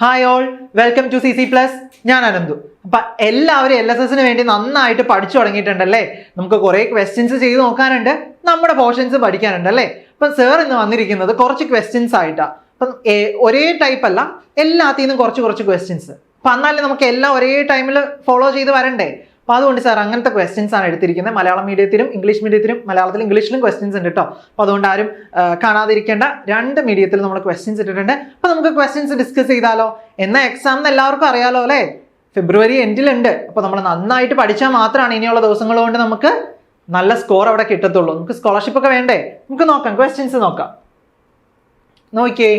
Hi all welcome to C C plus ഞാൻ അനന്തു. അപ്പൊ എല്ലാവരും എൽ എസ് എസിന് വേണ്ടി നന്നായിട്ട് പഠിച്ചു തുടങ്ങിയിട്ടുണ്ടല്ലേ? നമുക്ക് കുറെ ക്വസ്റ്റ്യൻസ് ചെയ്ത് നോക്കാനുണ്ട്. നമ്മുടെ പോർഷൻസ് പഠിക്കാനുണ്ട് അല്ലേ? അപ്പൊ സാർ ഇന്ന് വന്നിരിക്കുന്നത് കുറച്ച് ക്വസ്റ്റ്യൻസ് ആയിട്ടാ. അപ്പം ഒരേ ടൈപ്പ് അല്ല എല്ലാത്തിൽ നിന്നും കുറച്ച് കുറച്ച് ക്വസ്റ്റ്യൻസ് അപ്പൊ എന്നാലും നമുക്ക് എല്ലാം ഒരേ ടൈമിൽ ഫോളോ ചെയ്ത് വരണ്ടേ? അപ്പൊ അതുകൊണ്ട് സാർ അങ്ങനത്തെ ക്വസ്റ്റ്യൻസ് ആണ് എടുത്തിരിക്കുന്നത്. മലയാളം മീഡിയത്തിലും ഇംഗ്ലീഷ് മീഡിയത്തിലും മലയാളത്തിലും ഇംഗ്ലീഷിലും ക്വസ്റ്റ്യൻസ് ഉണ്ട് കേട്ടോ അപ്പോൾ അതുകൊണ്ട് ആരും കാണാതിരിക്കേണ്ട രണ്ട് മീഡിയത്തിൽ നമ്മൾ ക്വസ്റ്റ്യൻസ് ഇട്ടിട്ടുണ്ട്. അപ്പോൾ നമുക്ക് ക്വസ്റ്റ്യൻസ് ഡിസ്കസ് ചെയ്താലോ? എന്നാൽ എക്സാം എല്ലാവർക്കും അറിയാലോ അല്ലേ? ഫെബ്രുവരി എൻഡിലുണ്ട് അപ്പോൾ നമ്മൾ നന്നായിട്ട് പഠിച്ചാൽ മാത്രമാണ് ഇനിയുള്ള ദിവസങ്ങൾ കൊണ്ട് നമുക്ക് നല്ല സ്കോർ അവിടെ കിട്ടത്തുള്ളൂ. നമുക്ക് സ്കോളർഷിപ്പ് ഒക്കെ വേണ്ടേ? നമുക്ക് നോക്കാം ക്വസ്റ്റ്യൻസ് നോക്കാം. നോക്കിയേ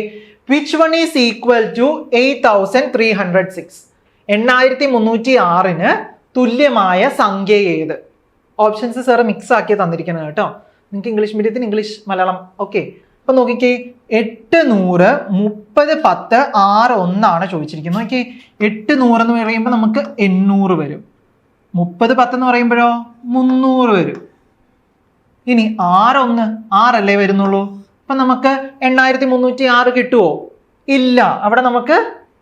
which one is equal to eight thousand three hundred six എണ്ണായിരത്തി മുന്നൂറ്റി ആറിന് തുല്യമായ സംഖ്യ ഏത് ഓപ്ഷൻസ് സാറ് മിക്സ് ആക്കി തന്നിരിക്കുന്നത് കേട്ടോ. നിങ്ങൾക്ക് ഇംഗ്ലീഷ് മീഡിയത്തിന് ഇംഗ്ലീഷ് മലയാളം ഓക്കെ അപ്പൊ നോക്കിക്കേ എട്ട് നൂറ് മുപ്പത് പത്ത് ആറ് ഒന്നാണ് ചോദിച്ചിരിക്കുന്നത്. നോക്കിയേ എട്ട് എന്ന് പറയുമ്പോൾ നമുക്ക് എണ്ണൂറ് വരും. മുപ്പത് പത്ത് എന്ന് പറയുമ്പോഴോ മുന്നൂറ് വരും. ഇനി ആറൊന്ന് ആറല്ലേ വരുന്നുള്ളൂ? അപ്പൊ നമുക്ക് എണ്ണായിരത്തി മുന്നൂറ്റി ആറ് കിട്ടുമോ ഇല്ല അവിടെ നമുക്ക്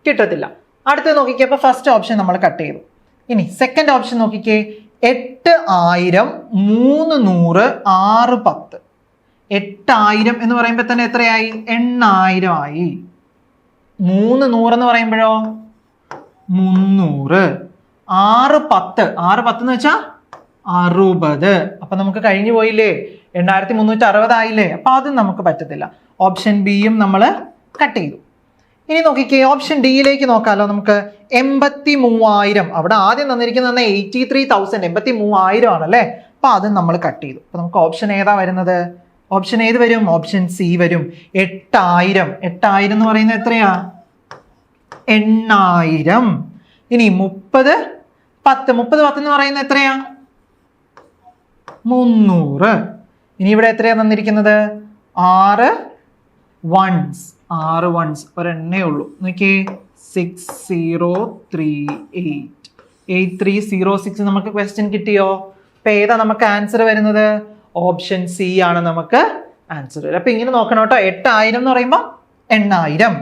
കിട്ടത്തില്ല. അടുത്ത് നോക്കിക്കേ അപ്പൊ ഫസ്റ്റ് ഓപ്ഷൻ നമ്മൾ കട്ട് ചെയ്തു. ഇനി സെക്കൻഡ് ഓപ്ഷൻ നോക്കിക്കേ. എട്ട് ആയിരം മൂന്ന് നൂറ് ആറ് പത്ത്. എട്ടായിരം എന്ന് പറയുമ്പോൾ തന്നെ എത്രയായി? എണ്ണായിരം ആയി. മൂന്ന് നൂറ് എന്ന് പറയുമ്പോഴോ? മുന്നൂറ്. ആറ് പത്ത്. ആറ് പത്ത് എന്ന് വെച്ചാ അറുപത്. അപ്പൊ നമുക്ക് കഴിഞ്ഞു പോയില്ലേ? എണ്ണായിരത്തി മുന്നൂറ്റി അറുപതായില്ലേ അപ്പൊ അതും നമുക്ക് പറ്റത്തില്ല. ഓപ്ഷൻ ബിയും നമ്മൾ കട്ട് ചെയ്തു. ഇനി നോക്കിക്കേ ഓപ്ഷൻ ഡിയിലേക്ക് നോക്കാമല്ലോ നമുക്ക് എൺപത്തി മൂവായിരം അവിടെ ആദ്യം തന്നിരിക്കുന്നത് എയ്റ്റി ത്രീ തൗസൻഡ് എൺപത്തി മൂവായിരം ആണല്ലേ അപ്പൊ അത് നമ്മൾ കട്ട് ചെയ്തു. അപ്പൊ നമുക്ക് ഓപ്ഷൻ ഏതാ വരുന്നത്? ഓപ്ഷൻ ഏത് വരും? ഓപ്ഷൻ സി വരും. എട്ടായിരം. എട്ടായിരം എന്ന് പറയുന്നത് എത്രയാ? എണ്ണായിരം. ഇനി മുപ്പത് പത്ത്. മുപ്പത് പത്ത് എന്ന് പറയുന്നത് എത്രയാ? മുന്നൂറ്. ഇനി ഇവിടെ എത്രയാ തന്നിരിക്കുന്നത്? ആറ്. വൺസ് ആറ് വൺസ് ഒരെണ്ണേ ഉള്ളൂ. നോക്കിയേ. Six zero three eight eight three zero six നമുക്ക് ക്വസ്റ്റ്യൻ കിട്ടിയോ? അപ്പൊ ഏതാ നമുക്ക് ആൻസർ വരുന്നത്? ഓപ്ഷൻ സി ആണ് നമുക്ക് ആൻസർ വരും അപ്പൊ ഇങ്ങനെ നോക്കണം കേട്ടോ. എട്ടായിരം എന്ന് പറയുമ്പോൾ എണ്ണായിരം.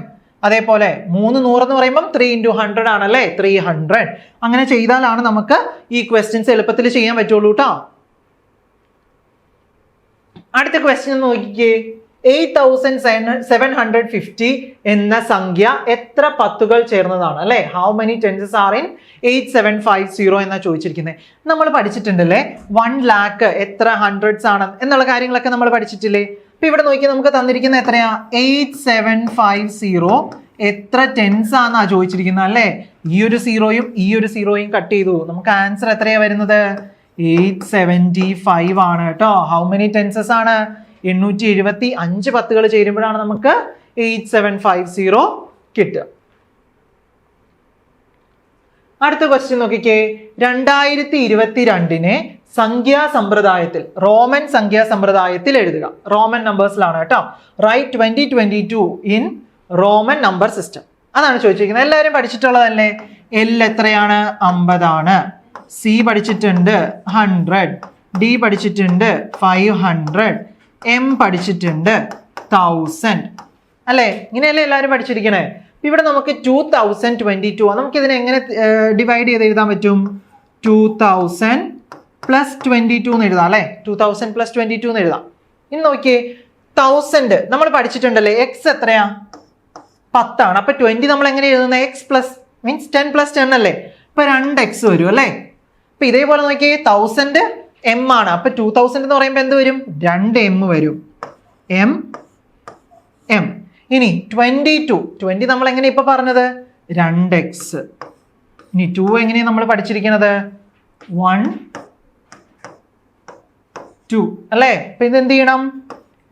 അതേപോലെ മൂന്ന് നൂറ് എന്ന് പറയുമ്പോൾ ത്രീ ഇന്റു ഹൺഡ്രഡ് ആണല്ലേ? ത്രീ ഹൺഡ്രഡ് അങ്ങനെ ചെയ്താലാണ് നമുക്ക് ഈ ക്വസ്റ്റ്യൻസ് എളുപ്പത്തിൽ ചെയ്യാൻ പറ്റുള്ളൂ കേട്ടോ. അടുത്ത ക്വസ്റ്റ്യൻ നോക്കിക്കേ. Eight thousand seven hundred fifty എന്ന സംഖ്യ എത്ര പത്തുകൾ ചേർന്നതാണ് അല്ലേ? How many tenses are in eight seven five zero എന്നാണ് ചോദിച്ചിരിക്കുന്നത് നമ്മൾ പഠിച്ചിട്ടുണ്ടല്ലേ? വൺ ലാക്ക് എത്ര ഹൺഡ്രഡ്സ് ആണ് എന്നുള്ള കാര്യങ്ങളൊക്കെ നമ്മൾ പഠിച്ചിട്ടില്ലേ? ഇപ്പം ഇവിടെ നോക്കി നമുക്ക് തന്നിരിക്കുന്ന എത്രയാ? എയ്റ്റ് സെവൻ ഫൈവ് സീറോ എത്ര ടെൻസ് ആണെന്നാ ചോദിച്ചിരിക്കുന്നത് അല്ലേ? ഈ ഒരു സീറോയും ഈ ഒരു സീറോയും കട്ട് ചെയ്തു. നമുക്ക് ആൻസർ എത്രയാണ് വരുന്നത്? എയ്റ്റ് സെവന്റി ഫൈവ് ആണ് കേട്ടോ. ഹൗ മെനി ടെൻസസ് ആണ്? എണ്ണൂറ്റി എഴുപത്തി അഞ്ച് പത്തുകൾ ചേരുമ്പോഴാണ് നമുക്ക് എയ്റ്റ് സെവൻ ഫൈവ് സീറോ കിട്ടുക. അടുത്ത ക്വസ്റ്റ്യൻ നോക്കിക്കേ. രണ്ടായിരത്തി ഇരുപത്തി രണ്ടിനെ സംഖ്യാ സമ്പ്രദായത്തിൽ റോമൻ സംഖ്യാ സമ്പ്രദായത്തിൽ എഴുതുക. റോമൻ നമ്പേഴ്സിലാണ് കേട്ടോ. Write twenty twenty two in Roman number system അതാണ് ചോദിച്ചിരിക്കുന്നത്. എല്ലാവരും പഠിച്ചിട്ടുള്ളതല്ലേ? എൽ എത്രയാണ്? അമ്പതാണ്. സി പഠിച്ചിട്ടുണ്ട് ഹൺഡ്രഡ് ഡി പഠിച്ചിട്ടുണ്ട് ഫൈവ് ഹൺഡ്രഡ് എം പഠിച്ചിട്ടുണ്ട്. തൗസൻഡ് അല്ലേ? ഇങ്ങനെയല്ലേ എല്ലാവരും പഠിച്ചിരിക്കണേ? ഇവിടെ നമുക്ക് ടൂ തൗസൻഡ് ട്വന്റി ടു നമുക്ക് ഇതിനെ എങ്ങനെ ഡിവൈഡ് ചെയ്ത് എഴുതാൻ പറ്റും? Two thousand plus twenty two എന്ന് എഴുതാം അല്ലേ? Two thousand plus twenty two എന്ന് എഴുതാം. ഇനി നോക്കിയേ. തൗസൻഡ് നമ്മൾ പഠിച്ചിട്ടുണ്ടല്ലേ? എക്സ് എത്രയാ? പത്താണ്. അപ്പൊ ട്വന്റി നമ്മൾ എങ്ങനെ എഴുതുന്നത് X plus means ten plus ten അല്ലേ? ഇപ്പൊ രണ്ട് എക്സ് വരും അല്ലേ? അപ്പം ഇതേപോലെ നോക്കിയേ. തൗസൻഡ് എം ആണ്. അപ്പൊ ടൂ തൗസൻഡ് എന്ന് പറയുമ്പോൾ എന്ത് വരും? രണ്ട് എം വരും. എം എം ഇനി ട്വന്റി ടു ട്വന്റി നമ്മൾ എങ്ങനെ ഇപ്പൊ പറഞ്ഞത്? രണ്ട് എക്സ് ഇനി ടു എങ്ങനെയാണ് നമ്മൾ പഠിച്ചിരിക്കുന്നത് വൺ ടു അല്ലേ? അപ്പൊ ഇത് എന്ത് ചെയ്യണം?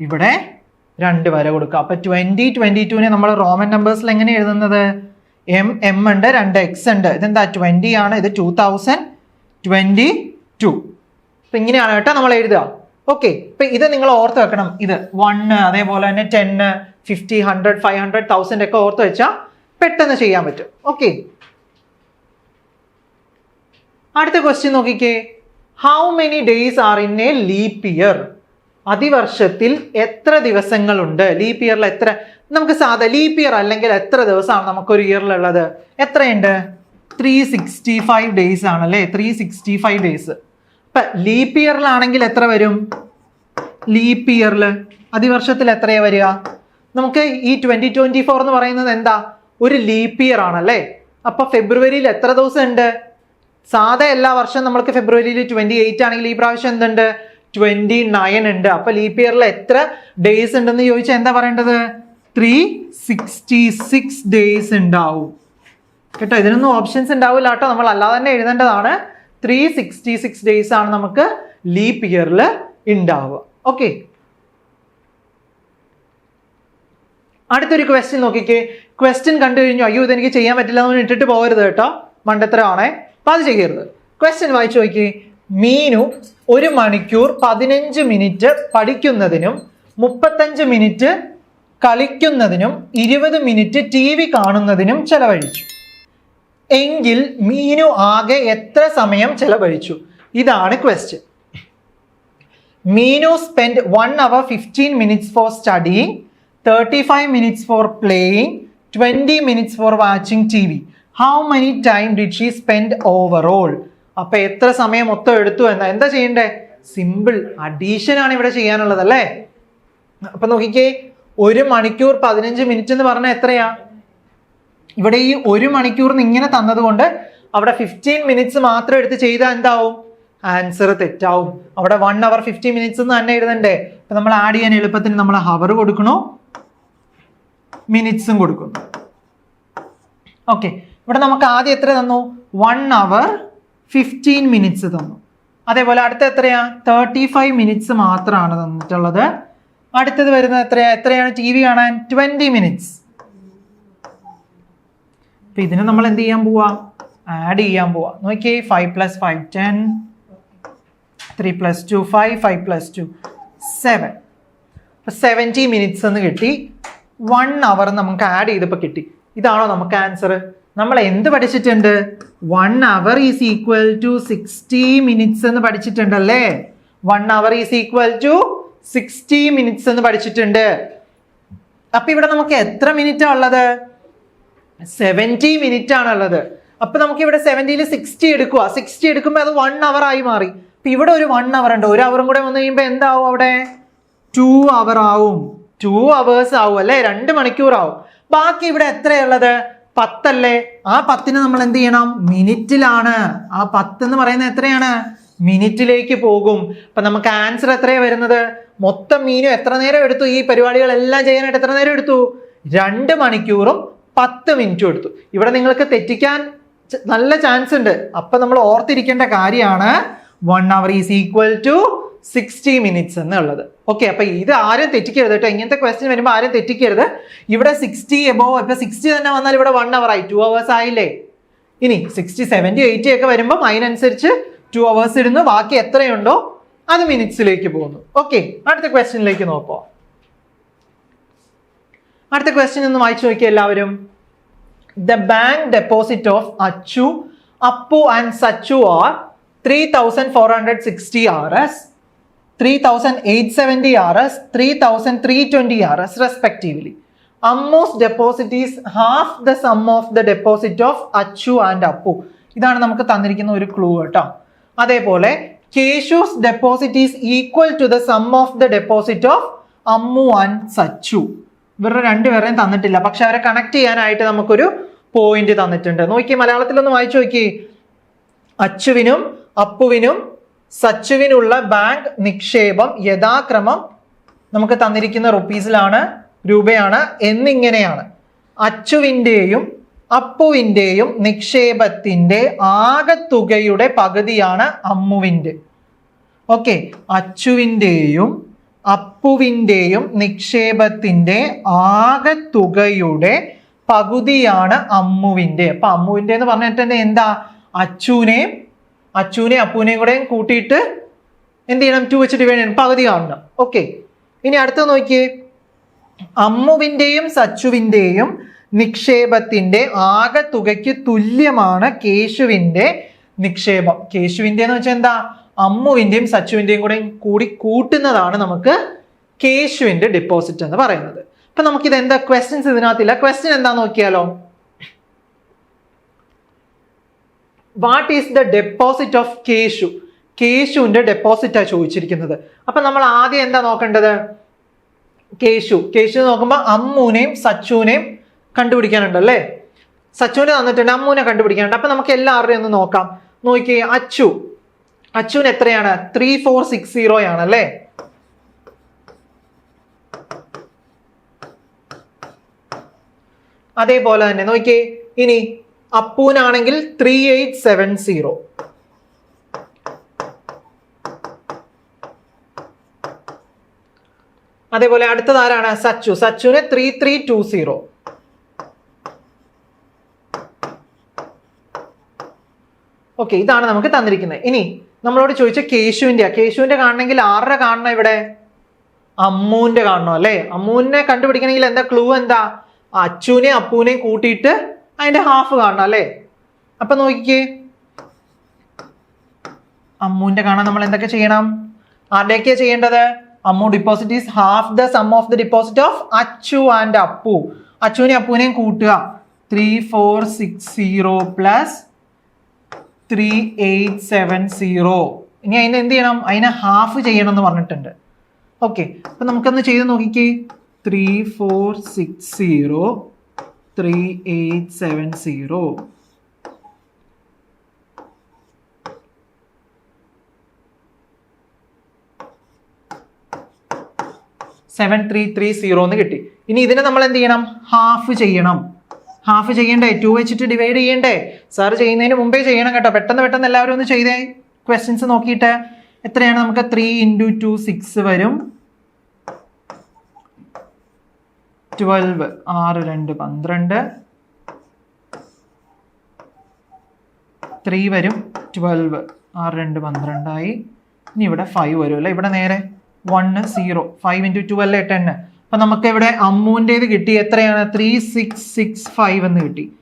ഇവിടെ രണ്ട് വര കൊടുക്കുക. അപ്പൊ ട്വന്റി ട്വന്റി ടുവിനെ നമ്മൾ റോമൻ നമ്പേഴ്സിൽ എങ്ങനെ എഴുതുന്നത്? എം എം ഉണ്ട് രണ്ട് എക്സ് ഉണ്ട്. ഇതെന്താ? ട്വന്റി ആണ്. ഇത് ടൂ തൗസൻഡ് ട്വന്റി ടു അപ്പൊ ഇങ്ങനെയാണ് കേട്ടോ നമ്മൾ എഴുതുക. ഓക്കെ ഇപ്പൊ ഇത് നിങ്ങൾ ഓർത്ത് വെക്കണം. ഇത് വണ്ണ് അതേപോലെ തന്നെ ten fifty hundred five hundred thousand ഒക്കെ ഓർത്ത് വെച്ചാൽ പെട്ടെന്ന് ചെയ്യാൻ പറ്റും. ഓക്കെ അടുത്ത ക്വസ്റ്റ്യൻ നോക്കിക്കേ. How many days are in a leap year അതിവർഷത്തിൽ എത്ര ദിവസങ്ങളുണ്ട്? ലീപ് ഇയറിൽ എത്ര? നമുക്ക് സാധാ ലീപ് ഇയർ അല്ലെങ്കിൽ എത്ര ദിവസമാണ് നമുക്കൊരു ഇയറിലുള്ളത് എത്രയുണ്ട്? ത്രീ സിക്സ്റ്റി ഫൈവ് ഡേയ്സ് ആണല്ലേ? ത്രീ സിക്സ്റ്റി ഫൈവ് ഡേയ്സ് ഇപ്പൊ ലീപ്പ് ഇയറിലാണെങ്കിൽ എത്ര വരും? ലീപ്പ് ഇയറിൽ അതിവർഷത്തിൽ എത്രയാ വരിക? നമുക്ക് ഈ ട്വന്റി ട്വന്റി ഫോർ എന്ന് പറയുന്നത് എന്താ? ഒരു ലീപ്പ് ഇയർ ആണല്ലേ? അപ്പോൾ ഫെബ്രുവരിയിൽ എത്ര ദിവസം ഉണ്ട്? സാധാ എല്ലാ വർഷവും നമ്മൾക്ക് ഫെബ്രുവരിയിൽ ട്വന്റി എയ്റ്റ് ആണെങ്കിൽ ഈ പ്രാവശ്യം എന്തുണ്ട്? ട്വന്റി നയൻ ഉണ്ട്. അപ്പോൾ ലീപ്പ് ഇയറിൽ എത്ര ഡേയ്സ് ഉണ്ടെന്ന് ചോദിച്ചാൽ എന്താ പറയേണ്ടത്? ത്രീ സിക്സ്റ്റി സിക്സ് ഡേയ്സ് ഉണ്ടാവും. കേട്ടോ ഇതിനൊന്നും ഓപ്ഷൻസ് ഉണ്ടാവില്ല കേട്ടോ നമ്മൾ അല്ലാതെ തന്നെ എഴുതേണ്ടതാണ്. ത്രീ സിക്സ്റ്റി സിക്സ് ഡേയ്സ് ആണ് നമുക്ക് ലീപ്പ് ഇയറിൽ ഉണ്ടാവുക ഓക്കെ അടുത്തൊരു ക്വസ്റ്റ്യൻ നോക്കിക്കേ. ക്വസ്റ്റ്യൻ കണ്ടു കഴിഞ്ഞു. അയ്യോ ഇതെനിക്ക് ചെയ്യാൻ പറ്റില്ല എന്ന് ഇട്ടിട്ട് പോകരുത് കേട്ടോ. മണ്ടത്തരമാണേ. അപ്പം അത് ചെയ്യരുത്. ക്വസ്റ്റ്യൻ വായിച്ചു നോക്കിയേ മീനു ഒരു മണിക്കൂർ പതിനഞ്ച് മിനിറ്റ് പഠിക്കുന്നതിനും മുപ്പത്തഞ്ച് മിനിറ്റ് കളിക്കുന്നതിനും ഇരുപത് മിനിറ്റ് ടി വി കാണുന്നതിനും ചെലവഴിച്ചു. എങ്കിൽ മീനു ആകെ എത്ര സമയം ചെലവഴിച്ചു? ഇതാണ് question Meenu spend one hour fifteen minutes for studying thirty five minutes for playing twenty minutes for watching T V how many time did she spend overall അപ്പൊ എത്ര സമയം മൊത്തം എടുത്തു എന്നാ? എന്താ ചെയ്യണ്ടേ? സിമ്പിൾ അഡീഷൻ ആണ് ഇവിടെ ചെയ്യാനുള്ളത് അല്ലേ? അപ്പൊ നോക്കിക്കേ ഒരു മണിക്കൂർ പതിനഞ്ച് മിനിറ്റ് എന്ന് പറഞ്ഞാൽ എത്രയാ? ഇവിടെ ഈ ഒരു മണിക്കൂറിന് ഇങ്ങനെ തന്നതുകൊണ്ട് അവിടെ ഫിഫ്റ്റീൻ മിനിറ്റ്സ് മാത്രം എടുത്ത് ചെയ്താൽ എന്താവും? ആൻസർ തെറ്റാവും. അവിടെ വൺ അവർ ഫിഫ്റ്റി മിനിറ്റ്സ് എന്ന് തന്നെ എഴുതണ്ടേ. അപ്പൊ നമ്മൾ ആഡ് ചെയ്യാൻ എളുപ്പത്തിന് നമ്മൾ ഹവർ കൊടുക്കണു മിനിറ്റ്സും കൊടുക്കുന്നു. ഓക്കെ ഇവിടെ നമുക്ക് ആദ്യം എത്ര തന്നു? വൺ അവർ ഫിഫ്റ്റീൻ മിനിറ്റ്സ് തന്നു. അതേപോലെ അടുത്ത എത്രയാ? തേർട്ടി ഫൈവ് മിനിറ്റ്സ് മാത്രമാണ് തന്നിട്ടുള്ളത്. അടുത്തത് വരുന്നത് എത്രയാ? എത്രയാണ് ടി വി കാണാൻ? ട്വന്റി മിനിറ്റ്സ് അപ്പൊ ഇതിന് നമ്മൾ എന്ത് ചെയ്യാൻ പോവാ? ആഡ് ചെയ്യാൻ പോവാ. നോക്കിയേ five plus five ten three plus two five five plus two seven seventy minutes എന്ന് കിട്ടി. വൺ അവർ നമുക്ക് ആഡ് ചെയ്തപ്പോൾ കിട്ടി. ഇതാണോ നമുക്ക് ആൻസർ നമ്മൾ എന്ത് പഠിച്ചിട്ടുണ്ട്? One hour is equal to sixty minutes എന്ന് പഠിച്ചിട്ടുണ്ടല്ലേ? One hour is equal to sixty minutes എന്ന് പഠിച്ചിട്ടുണ്ട്. അപ്പൊ ഇവിടെ നമുക്ക് എത്ര മിനിറ്റാ ഉള്ളത്? സെവന്റി മിനിറ്റ് ആണുള്ളത് അപ്പം നമുക്ക് ഇവിടെ സെവന്റിയിൽ സിക്സ്റ്റി എടുക്കുക സിക്സ്റ്റി എടുക്കുമ്പോൾ അത് വൺ അവർ ആയി മാറി. അപ്പം ഇവിടെ ഒരു വൺ അവർ ഉണ്ട്. ഒരു അവറും കൂടെ വന്നു കഴിയുമ്പോൾ എന്താവും അവിടെ? ടു അവർ ആവും. ടു അവേഴ്സ് ആവും അല്ലേ? രണ്ട് മണിക്കൂർ ആവും ബാക്കി ഇവിടെ എത്രയുള്ളത്? പത്തല്ലേ? ആ പത്തിന് നമ്മൾ എന്ത് ചെയ്യണം? മിനിറ്റിലാണ്. ആ പത്ത് എന്ന് പറയുന്നത് എത്രയാണ്? മിനിറ്റിലേക്ക് പോകും. അപ്പം നമുക്ക് ആൻസർ എത്രയാണ് വരുന്നത്? മൊത്തം മീനും എത്ര നേരം എടുത്തു? ഈ പരിപാടികളെല്ലാം ചെയ്യാനായിട്ട് എത്ര നേരം എടുത്തു? രണ്ട് മണിക്കൂറും പത്ത് മിനിറ്റ് എടുത്തു. ഇവിടെ നിങ്ങൾക്ക് തെറ്റിക്കാൻ നല്ല ചാൻസ് ഉണ്ട്. അപ്പൊ നമ്മൾ ഓർത്തിരിക്കേണ്ട കാര്യമാണ് one hour is equal to sixty minutes എന്നുള്ളത്. ഓക്കെ അപ്പൊ ഇത് ആരും തെറ്റിക്കരുത് കേട്ടോ. ഇങ്ങനത്തെ ക്വസ്റ്റ്യൻ വരുമ്പോൾ ആരും തെറ്റിക്കരുത്. ഇവിടെ സിക്സ്റ്റി എബോ ഇപ്പൊ സിക്സ്റ്റി തന്നെ വന്നാൽ ഇവിടെ വൺ അവർ ആയി. ടു അവേഴ്സ് ആയില്ലേ? ഇനി സിക്സ്റ്റി സെവന്റി എയ്റ്റി ഒക്കെ വരുമ്പോൾ അതിനനുസരിച്ച് ടു അവേഴ്സ് ഇടുന്നു. ബാക്കി എത്രയുണ്ടോ അത് മിനിറ്റ്സിലേക്ക് പോകുന്നു. ഓക്കെ അടുത്ത ക്വസ്റ്റ്യനിലേക്ക് നോക്കോ. അടുത്ത ക്വസ്റ്റ്യൻ ഒന്ന് വായിച്ചു നോക്കിയ എല്ലാവരും. The bank deposit of Achu Appu and Sachu are three thousand four hundred sixty R S three thousand eight seventy R S three thousand three twenty R S respectively Ammu's deposit is half the sum of the deposit of Achu and Appu ഇതാണ് നമുക്ക് തന്നിരിക്കുന്ന ഒരു clue കേട്ടോ. അതേപോലെ Keshu's deposit is equal to the sum of the deposit of Ammu and Sachu ഇവരുടെ രണ്ടുപേരെയും തന്നിട്ടില്ല. പക്ഷെ അവരെ കണക്ട് ചെയ്യാനായിട്ട് നമുക്കൊരു പോയിന്റ് തന്നിട്ടുണ്ട്. നോക്കി മലയാളത്തിൽ ഒന്ന് വായിച്ചു നോക്കി. അച്ചുവിനും അപ്പുവിനും സച്ചുവിനുള്ള ബാങ്ക് നിക്ഷേപം യഥാക്രമം നമുക്ക് തന്നിരിക്കുന്ന റുപ്പീസിലാണ് രൂപയാണ് എന്നിങ്ങനെയാണ്. അച്ചുവിന്റെയും അപ്പുവിന്റെയും നിക്ഷേപത്തിന്റെ ആകെത്തുകയുടെ പകുതിയാണ് അമ്മുവിന്റെ ഓക്കെ അച്ചുവിന്റെയും അപ്പുവിന്റെയും നിക്ഷേപത്തിന്റെ ആകെത്തുകയുടെ പകുതിയാണ് അമ്മുവിന്റെ അപ്പൊ അമ്മുവിന്റെ എന്ന് പറഞ്ഞിട്ട് തന്നെ എന്താ? അച്ചുവിനെയും അച്ചുവിനെയും അപ്പുവിനെയും കൂടെയും കൂട്ടിയിട്ട് എന്ത് ചെയ്യണം? ടു വെച്ച് ഡിവൈഡ് ചെയ്യണം പകുതി കാണണം. ഓക്കെ ഇനി അടുത്ത നോക്കിയേ. അമ്മുവിന്റെയും സച്ചുവിന്റെയും നിക്ഷേപത്തിന്റെ ആകെ തുകയ്ക്ക് തുല്യമാണ് കേശുവിന്റെ നിക്ഷേപം. കേശുവിന്റെ എന്ന് വെച്ചാൽ എന്താ? അമ്മുവിന്റെയും സച്ചുവിന്റെയും കൂടെ കൂടി കൂട്ടുന്നതാണ് നമുക്ക് കേശുവിന്റെ ഡിപ്പോസിറ്റ് എന്ന് പറയുന്നത്. അപ്പൊ നമുക്കിത് എന്താ ക്വസ്റ്റ്യൻസ് ഇതിനകത്തില്ല. ക്വസ്റ്റ്യൻ എന്താ നോക്കിയാലോ? What is the deposit of Keshu? കേശുവിന്റെ ഡെപ്പോസിറ്റാണ് ചോദിച്ചിരിക്കുന്നത്. അപ്പൊ നമ്മൾ ആദ്യം എന്താ നോക്കേണ്ടത്? കേശു. കേശു നോക്കുമ്പോൾ അമ്മൂനെയും സച്ചുവിനെയും കണ്ടുപിടിക്കാനുണ്ട് അല്ലേ? സച്ചുവിനെ തന്നിട്ടുണ്ട് അമ്മൂനെ കണ്ടുപിടിക്കാനുണ്ട്. അപ്പൊ നമുക്ക് എല്ലാവരുടെയും ഒന്ന് നോക്കാം. നോക്കി അച്ചു. അച്ചുവിന് എത്രയാണ്? ത്രീ ഫോർ സിക്സ് സീറോ ആണ് അല്ലേ? അതേപോലെ തന്നെ നോക്കിയേ. ഇനി അപ്പൂനാണെങ്കിൽ ത്രീ എയ്റ്റ് സെവൻ സീറോ അതേപോലെ അടുത്തത് ആരാണ്? Sachu. സച്ചുവിന് three three two zero okay ഇതാണ് നമുക്ക് തന്നിരിക്കുന്നത്. ഇനി നമ്മളോട് ചോദിച്ച കേശുവിന്റെ കേശുവിന്റെ കാണണമെങ്കിൽ ആരുടെ കാണണം ഇവിടെ? അമ്മൂന്റെ കാണണം അല്ലേ? അമ്മൂനെ കണ്ടുപിടിക്കണമെങ്കിൽ എന്താ ക്ലൂ എന്താ? അച്ചുവിനെ അപ്പൂനെയും കൂട്ടിയിട്ട് അതിന്റെ ഹാഫ് കാണണം അല്ലേ? അപ്പൊ നോക്കിക്കേ. അമ്മൂന്റെ കാണാൻ നമ്മൾ എന്തൊക്കെ ചെയ്യണം? ആരുടെയൊക്കെയാ ചെയ്യേണ്ടത്? Ammu deposit is half the sum of the deposit of Achu and Appu. അച്ചുവിനെയും അപ്പുവിനെയും കൂട്ടുക. Three four six zero plus three eight seven zero ഇനി അതിന് എന്ത് ചെയ്യണം? അതിനെ ഹാഫ് ചെയ്യണം എന്ന് പറഞ്ഞിട്ടുണ്ട്. ഓക്കെ അപ്പൊ നമുക്കൊന്ന് ചെയ്ത് നോക്കിക്കേ. Three four six zero three eight seven zero seven three three zero എന്ന് കിട്ടി. ഇനി ഇതിനെ നമ്മൾ എന്ത് ചെയ്യണം? ഹാഫ് ചെയ്യണം. ഹാഫ് ചെയ്യണ്ടേ? ടു വെച്ചിട്ട് ഡിവൈഡ് ചെയ്യണ്ടേ? സാർ ചെയ്യുന്നതിന് മുമ്പേ ചെയ്യണം കേട്ടോ. പെട്ടെന്ന് പെട്ടെന്ന് എല്ലാവരും ഒന്ന് ചെയ്തേ. ക്വസ്റ്റ്യൻസ് നോക്കിയിട്ട് എത്രയാണ് നമുക്ക് ത്രീ ഇന്റു ടു സിക്സ് വരും? ട്വൽവ് ആറ് രണ്ട് പന്ത്രണ്ട്. ത്രീ വരും. ട്വൽവ് ആറ് രണ്ട് പന്ത്രണ്ടായി. ഇനി ഇവിടെ ഫൈവ് വരും അല്ലേ ഇവിടെ നേരെ one zero five into two അല്ലേ? ടെന്ന് അപ്പം നമുക്ക് ഇവിടെ അമ്മൂന്റേത് കിട്ടി എത്രയാണ്? ത്രീ സിക്സ് സിക്സ് ഫൈവ് എന്ന് കിട്ടി.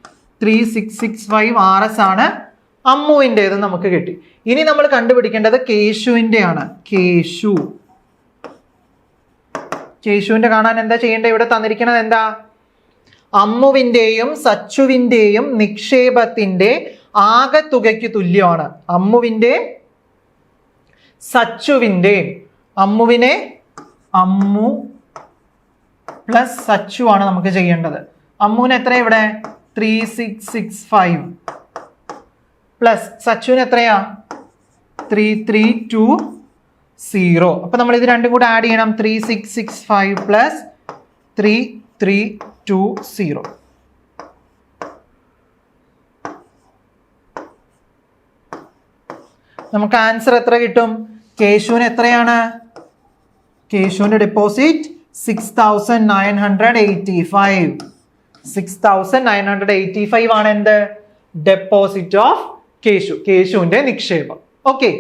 Three six six five R S ആണ് അമ്മുവിന്റേത് നമുക്ക് കിട്ടി. ഇനി നമ്മൾ കണ്ടുപിടിക്കേണ്ടത് കേശുവിന്റെ ആണ് കേശു. കേശുവിന്റെ കാണാൻ എന്താ ചെയ്യേണ്ടത്? ഇവിടെ തന്നിരിക്കുന്നത് എന്താ? അമ്മുവിന്റെയും സച്ചുവിന്റെയും നിക്ഷേപത്തിന്റെ ആകെത്തുകയ്ക്ക് തുല്യമാണ്. അമ്മുവിന്റെ സച്ചുവിന്റെ. അമ്മുവിനെ അമ്മു പ്ലസ് സച്ചു ആണ് നമുക്ക് ചെയ്യേണ്ടത്. അമ്മുവിന് എത്ര ഇവിടെ? Three six six five plus സച്ചുവിന് എത്രയാ? ത്രീ ത്രീ ടു സീറോ അപ്പൊ നമ്മൾ ഇത് രണ്ടും കൂടെ ആഡ് ചെയ്യണം. Three six six five plus three three two zero നമുക്ക് ആൻസർ എത്ര കിട്ടും? കേശുവിന് എത്രയാണ്? കേശുവിന്റെ deposit six thousand nine hundred eighty five six thousand nine hundred eighty five ആണ് എന്ത്? Deposit of Keshu. കേശുവിന്റെ നിക്ഷേപം. ഓക്കെ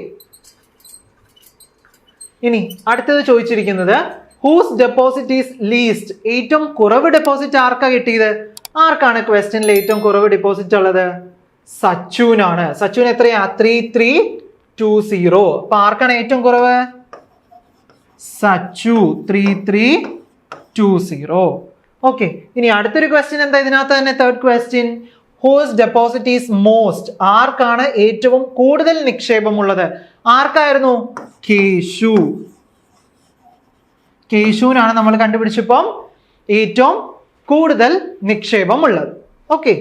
ഇനി അടുത്തത് ചോദിച്ചിരിക്കുന്നത് ഹൂസ് ഡെപ്പോസിറ്റ് ഈസ് ലീസ്റ്റ് ഏറ്റവും കുറവ് ഡെപ്പോസിറ്റ് ആർക്കാ കിട്ടിയത്? ആർക്കാണ് ക്വസ്റ്റ്യനിൽ ഏറ്റവും കുറവ് ഡെപ്പോസിറ്റ് ഉള്ളത്? സച്ചുവിനാണ്. സച്ചുവിന് എത്രയാ? ത്രീ ത്രീ ടു സീറോ അപ്പൊ ആർക്കാണ് ഏറ്റവും കുറവ്? Sachu three three two zero okay ഇനി അടുത്തൊരു ക്വസ്റ്റ്യൻ എന്താ? ഇതിനകത്ത് തന്നെ third question whose deposit is most ആർക്കാണ് ഏറ്റവും കൂടുതൽ നിക്ഷേപമുള്ളത്? ആർക്കായിരുന്നു? കേശു. കേശുവിനാണ് നമ്മൾ കണ്ടുപിടിച്ചപ്പം ഏറ്റവും കൂടുതൽ നിക്ഷേപമുള്ളത്. Okay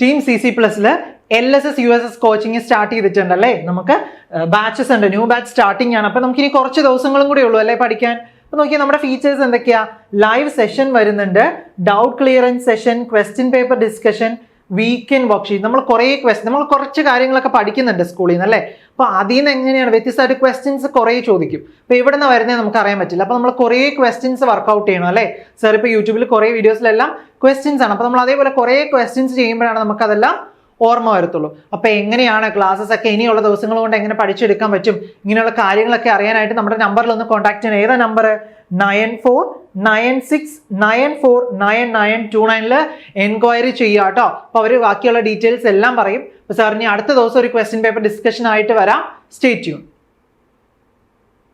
team C C പ്ലസിൽ L S S U S S coaching start ചെയ്തിട്ടുണ്ട് അല്ലേ നമുക്ക് ബാച്ചസ് ഉണ്ട്. ന്യൂ ബാച്ച് സ്റ്റാർട്ടിംഗ് ആണ്. അപ്പൊ നമുക്ക് ഇനി കുറച്ച് ദിവസങ്ങളും കൂടെ ഉള്ളൂ അല്ലേ പഠിക്കാൻ? അപ്പൊ നോക്കിയാൽ നമ്മുടെ ഫീച്ചേഴ്സ് എന്തൊക്കെയാ? ലൈവ് സെഷൻ വരുന്നുണ്ട്. Doubt clearance session question paper discussion weekend worksheet നമ്മൾ കുറേ ക്വസ്റ്റ്യൻ നമ്മൾ കുറച്ച് കാര്യങ്ങളൊക്കെ പഠിക്കുന്നുണ്ട് സ്കൂളിൽ നിന്ന് അല്ലേ? അപ്പോൾ അതിൽ നിന്ന് എങ്ങനെയാണ്? വ്യത്യസ്തമായിട്ട് ക്വസ്റ്റ്യൻസ് കുറേ ചോദിക്കും. അപ്പോൾ ഇവിടെ നിന്ന് വരുന്നത് നമുക്ക് അറിയാൻ പറ്റില്ല. അപ്പോൾ നമ്മൾ കുറേ ക്വസ്റ്റ്യൻസ് വർക്കൗട്ട് ചെയ്യണം അല്ലേ? സാർ ഇപ്പോൾ യൂട്യൂബിൽ കുറേ വീഡിയോസിലെല്ലാം ക്വസ്റ്റ്യൻസ് ആണ്. അപ്പോൾ നമ്മൾ അതേപോലെ കുറേ ക്വസ്റ്റ്യൻസ് ചെയ്യുമ്പോഴാണ് നമുക്കതെല്ലാം ഓർമ്മ വരത്തുള്ളൂ. അപ്പോൾ എങ്ങനെയാണ് ക്ലാസ്സസ് ഒക്കെ ഇനിയുള്ള ദിവസങ്ങൾ കൊണ്ട് എങ്ങനെ പഠിച്ചെടുക്കാൻ പറ്റും? ഇങ്ങനെയുള്ള കാര്യങ്ങളൊക്കെ അറിയാനായിട്ട് നമ്മുടെ നമ്പറിൽ ഒന്ന് കോൺടാക്ട് ചെയ്യണം. ഏതാ number nine four nine six nine four nine nine two നയനിൽ enquiry ചെയ്യുക കേട്ടോ. അപ്പോൾ അവർ ബാക്കിയുള്ള ഡീറ്റെയിൽസ് എല്ലാം പറയും. അപ്പോൾ സാറിന് അടുത്ത ദിവസം ഒരു ക്വസ്റ്റ്യൻ പേപ്പർ ഡിസ്കഷൻ ആയിട്ട് വരാം. Stay tune